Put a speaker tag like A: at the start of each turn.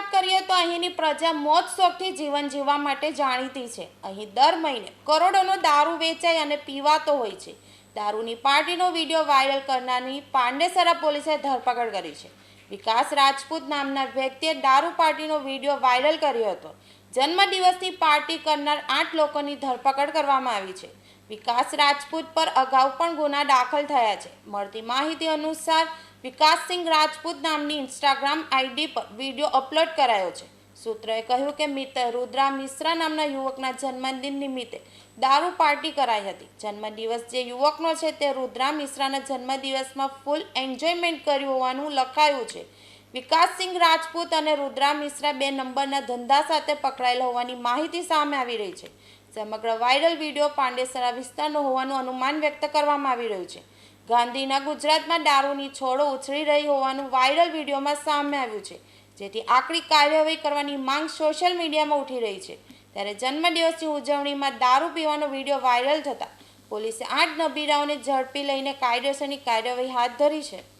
A: કરીએ તો અહીંની પ્રજા મોજ શોખથી જીવન જીવવા માટે જાણીતી છે. અહીં દર મહિને કરોડોનો દારૂ વેચાય અને પીવાતો હોય છે. દારૂની પાર્ટીનો વીડિયો વાયરલ કરનારની પાંડેસરા પોલીસે ધરપકડ કરી છે. વિકાસ રાજપૂત નામના વ્યક્તિએ દારૂ પાર્ટીનો વીડિયો વાયરલ કર્યો હતો. જન્મદિવસની પાર્ટી કરનાર આઠ લોકોની ધરપકડ કરવામાં આવી છે. વિકાસ રાજપૂત પર અગાઉ પણ ગુના દાખલ થયા છે. મળતી માહિતી અનુસાર વિકાસસિંહ રાજપૂત નામની ઇન્સ્ટાગ્રામ આઈડી પર વીડિયો અપલોડ કરાયો છે. સૂત્રએ કહ્યું કે મિત્ર રુદ્રા મિશ્રા નામના યુવકના જન્મદિન નિમિત્તે દારૂ પાર્ટી કરાઈ હતી. જન્મદિવસ જે યુવકનો છે તે રુદ્રા મિશ્રાના જન્મદિવસમાં ફૂલ એન્જોયમેન્ટ કર્યું હોવાનું લખાયું છે. વિકાસસિંહ રાજપૂત અને રુદ્રા મિશ્રા બે નંબરના ધંધા સાથે પકડાયેલા હોવાની માહિતી સામે આવી રહી છે. સમગ્ર વાયરલ વીડિયો પાંડેસરા વિસ્તારનો હોવાનું અનુમાન વ્યક્ત કરવામાં આવી રહ્યું છે. ગાંધીના ગુજરાતમાં દારૂની છોડો ઉછળી રહી હોવાનું વાયરલ વિડીયોમાં સામે આવ્યું છે, જેથી આકરી કાર્યવાહી કરવાની માંગ સોશિયલ મીડિયામાં ઉઠી રહી છે. ત્યારે જન્મદિવસની ઉજવણીમાં દારૂ પીવાનો વીડિયો વાયરલ થતાં પોલીસે આઠ નબીરાઓને ઝડપી લઈને કાયદેસરની કાર્યવાહી હાથ ધરી છે.